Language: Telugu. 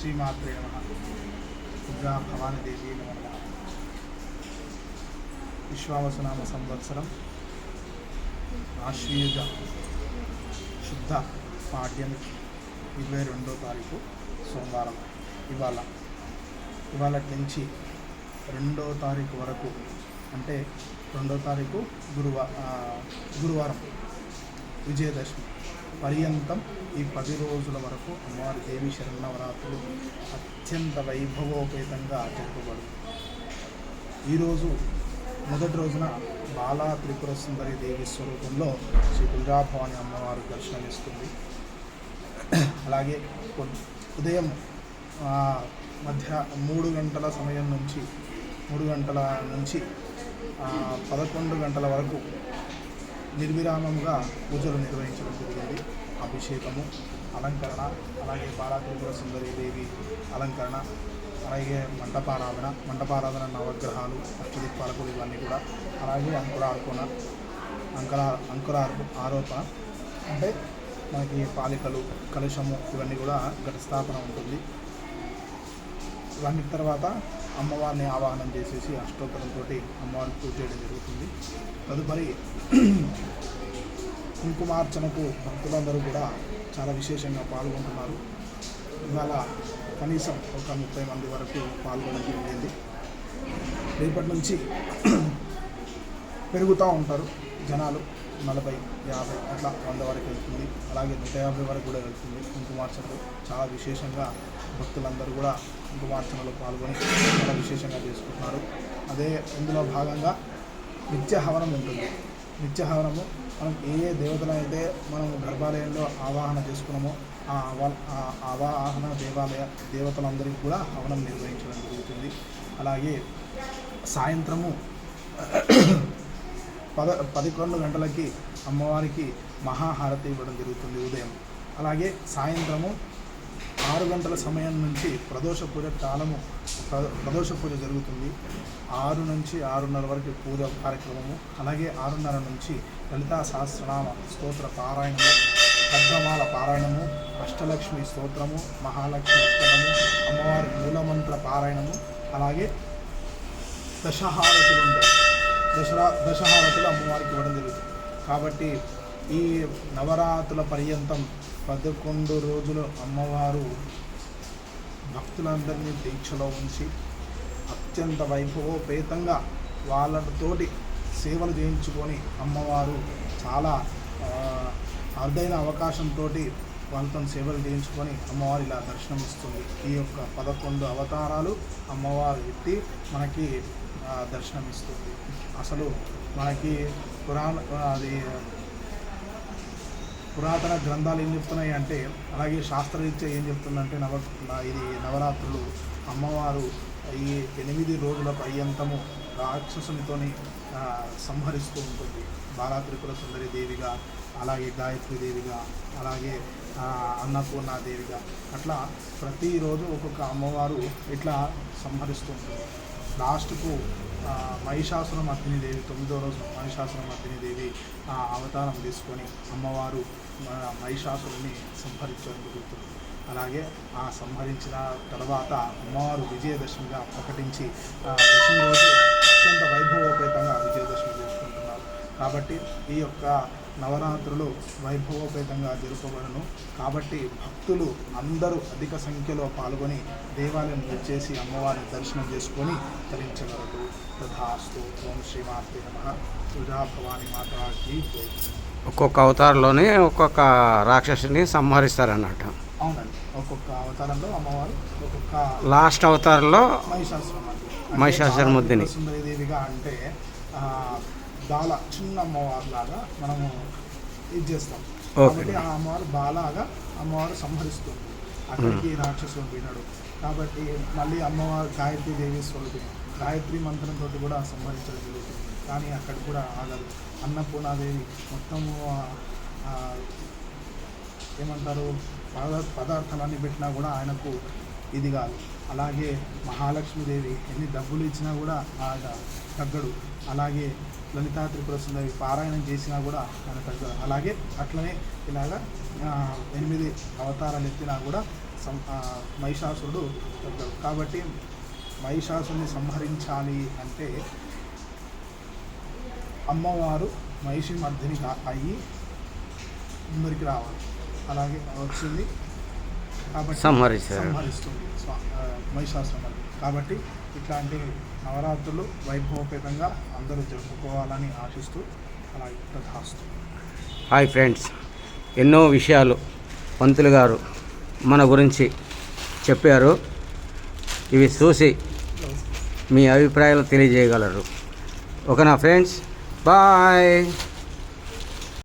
శ్రీమాత్రే నమ. దుర్గా భవానీదేవి నమ నమ. విశ్వావసనామ సంవత్సరం. ఆశ్వీయుజ శుద్ధ పాడ్యం ఇరవై రెండో తారీఖు సోమవారం. ఇవాళ ఇవాళ నుంచి రెండో తారీఖు వరకు అంటే రెండో తారీఖు గురువా గురువారం విజయదశమి. పర్యంతం ఈ పది రోజుల వరకు అమ్మవారి దేవి శరణవరాత్రులు అత్యంత వైభవోపేతంగా జరుపబడు ఈరోజు మొదటి రోజున బాలా త్రిపుర సుందరి దేవి స్వరూపంలో శ్రీ దుర్గాభవాని అమ్మవారు దర్శనమిస్తుంది. అలాగే ఉదయం మధ్య మూడు గంటల సమయం నుంచి మూడు గంటల నుంచి పదకొండు గంటల వరకు నిర్విరామముగా పూజలు నిర్వహించడం జరిగింది. అభిషేకము అలంకరణ అలాగే బాలాత్రిపుర సుందరి దేవి అలంకరణ అలాగే మంటపారాధన మంటపారాధన నవగ్రహాలు అష్టదిక్పాలకులు ఇవన్నీ కూడా అలాగే అంకురార్పణ అంకుర అంకురార్పు ఆరోపణ అంటే మనకి పాలికలు కలుషము ఇవన్నీ కూడా ఘటస్థాపన ఉంటుంది. ఇవన్నీ తర్వాత అమ్మవారిని ఆవాహనం చేసేసి అష్టోత్తరంతో అమ్మవారిని పూజ చేయడం జరుగుతుంది. తదుపరి కుంకుమార్చనకు భక్తులందరూ కూడా చాలా విశేషంగా పాల్గొంటున్నారు. ఇవాళ కనీసం ఒక ముప్పై మంది వరకు పాల్గొనడం జరిగింది. రేపటి నుంచి పెరుగుతూ ఉంటారు జనాలు. నలభై యాభై అట్లా వంద వరకు వెళ్తుంది. అలాగే నూట యాభై వరకు కూడా వెళ్తుంది కుంకుమార్చనకు చాలా విశేషంగా భక్తులందరూ కూడా కుంకుమార్చనలో పాల్గొని చాలా విశేషంగా చేసుకుంటున్నారు. అదే ఇందులో భాగంగా నిత్య హవనం ఉంటుంది. నిత్య హవనము మనం ఏ ఏ దేవతలైతే మనం గర్భాలయంలో ఆవాహన చేసుకున్నామో ఆ ఆవా ఆ ఆవాహన దేవాలయ దేవతలందరికీ కూడా హవనం నిర్వహించడం జరుగుతుంది. అలాగే సాయంత్రము పద పదకొండు గంటలకి అమ్మవారికి మహాహారతి ఇవ్వడం జరుగుతుంది ఉదయం. అలాగే సాయంత్రము ఆరు గంటల సమయం నుంచి ప్రదోష పూజ కాలము ప్రదోష పూజ జరుగుతుంది. ఆరు నుంచి ఆరున్నర వరకు పూజ కార్యక్రమము. అలాగే ఆరున్నర నుంచి లలితా సహస్రనామ స్తోత్ర పారాయణము పద్మమాల పారాయణము అష్టలక్ష్మి స్తోత్రము మహాలక్ష్మి అష్టకము అమ్మవారి మూలమంత్ర పారాయణము అలాగే దశహారతులు ఉంటాయి. దసరా దశహారతులు అమ్మవారికి ఇవ్వడం జరుగుతుంది. కాబట్టి ఈ నవరాత్రుల పర్యంతం పదకొండు రోజులు అమ్మవారు భక్తులందరినీ దీక్షలో ఉంచి అత్యంత వైభవోపేతంగా వాళ్ళతోటి సేవలు చేయించుకొని అమ్మవారు చాలా అరుదైన అవకాశంతో వాళ్ళతో సేవలు చేయించుకొని అమ్మవారు ఇలా దర్శనం ఇస్తుంది. ఈ యొక్క పదకొండు అవతారాలు అమ్మవారు ఎత్తి మనకి దర్శనమిస్తుంది. అసలు మనకి పురాణ అది పురాతన గ్రంథాలు ఏం చెప్తున్నాయి అంటే అలాగే శాస్త్రరీత్యా ఏం చెప్తుందంటే నవ ఇది నవరాత్రులు అమ్మవారు ఈ ఎనిమిది రోజుల పర్యంతము రాక్షసునితోని సంహరిస్తూ ఉంటుంది. బాలాత్రిపుర సుందరి దేవిగా అలాగే గాయత్రి దేవిగా అలాగే అన్నపూర్ణ దేవిగా. అట్లా ప్రతిరోజు ఒక్కొక్క అమ్మవారు ఇట్లా సంహరిస్తూ ఉంటుంది. లాస్ట్కు మహిషాసురం మర్దిని దేవి తొమ్మిదో రోజు మహిషాసురం మర్దిని దేవి ఆ అవతారం తీసుకొని అమ్మవారు మన మహిషాసురుని సంహరించడం అలాగే ఆ సంహరించిన తర్వాత అమ్మవారు విజయదశమిగా ప్రకటించి ఆ దశమి రోజు అత్యంత వైభవోపేతంగా విజయదశమి చేసుకుంటున్నారు. కాబట్టి ఈ యొక్క నవరాత్రులు వైభవోపేతంగా జరుపబడను కాబట్టి భక్తులు అందరూ అధిక సంఖ్యలో పాల్గొని దేవాలయం వచ్చేసి అమ్మవారిని దర్శనం చేసుకొని తరించగలరు. తథాస్తు ఓం శ్రీమాత్రి నమ. తుజా భవాని మాతాకి. ఒక్కొక్క అవతారంలోనే ఒక్కొక్క రాక్షసుని సంహరిస్తారన్నట్టు అవునండి. ఒక్కొక్క అవతారంలో అమ్మవారు ఒక్కొక్క లాస్ట్ అవతారంలో మహిషాసురమర్దిని. సుందరీదేవిగా అంటే బాల చిన్న అమ్మవారు లాగా మనము ఇది చేస్తాం. కాబట్టి ఆ అమ్మవారు బాలాగా అమ్మవారు సంహరిస్తుంది. అక్కడికి రాక్షసుడు వినడు కాబట్టి మళ్ళీ అమ్మవారు గాయత్రి దేవి స్వరూపి గాయత్రి మంత్రంతో కూడా సంహరించడం జరుగుతుంది. కానీ అక్కడ కూడా ఆగదు. అన్నపూర్ణాదేవి మొత్తము ఏమంటారు పదార్థ పదార్థాలన్నీ పెట్టినా కూడా ఆయనకు ఇది కాదు. అలాగే మహాలక్ష్మీదేవి ఎన్ని డబ్బులు ఇచ్చినా కూడా ఆ తగ్గడు. అలాగే లలితా త్రిపుర సుందరి పారాయణం చేసినా కూడా ఆయన తగ్గదు అలాగే అట్లనే ఇలాగ ఎనిమిది అవతారాలు ఎత్తినా కూడా సం- మహిషాసురుడు తగ్గడు. కాబట్టి మహిషాసురుని సంహరించాలి అంటే అమ్మవారు మహిషి మర్దిని అయ్యి ముందరికి రావాలి. అలాగే వచ్చింది కాబట్టి సంహరిస్తారు. సంహరిస్తుంది కాబట్టి ఇట్లాంటి నవరాత్రులు వైభవపేతంగా అందరూ జరుపుకోవాలని ఆశిస్తూ అలాగే తథాస్తు హాయ్ ఫ్రెండ్స్. ఎన్నో విషయాలు పంతులు గారు మన గురించి చెప్పారు. ఇవి చూసి మీ అభిప్రాయాలు తెలియజేయగలరు. ఓకేనా ఫ్రెండ్స్? బాయ్.